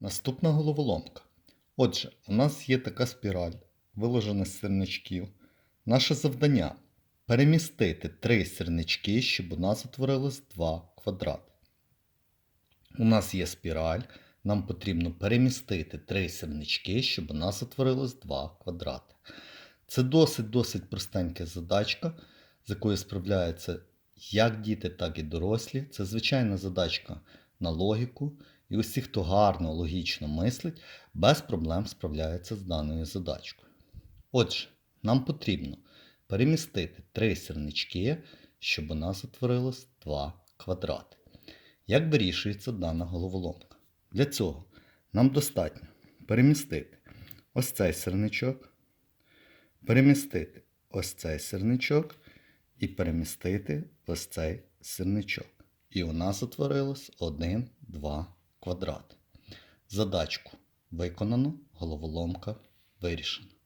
Наступна головоломка. Отже, у нас є така спіраль, виложена з сірничків. Наше завдання перемістити три сірнички, щоб у нас утворилось два квадрати. У нас є спіраль, нам потрібно перемістити три сірнички, щоб у нас утворилось два квадрати. Це досить-досить простенька задачка, з якою справляються як діти, так і дорослі. Це звичайна задачка на логіку. І усі, хто гарно, логічно мислить, без проблем справляється з даною задачкою. Отже, нам потрібно перемістити три сірнички, щоб у нас утворилось два квадрати. Як вирішується дана головоломка? Для цього нам достатньо перемістити ось цей сірничок, перемістити ось цей сірничок і перемістити ось цей сірничок. І у нас утворилось 1, 2 квадрати. Задачку виконано, головоломка вирішена.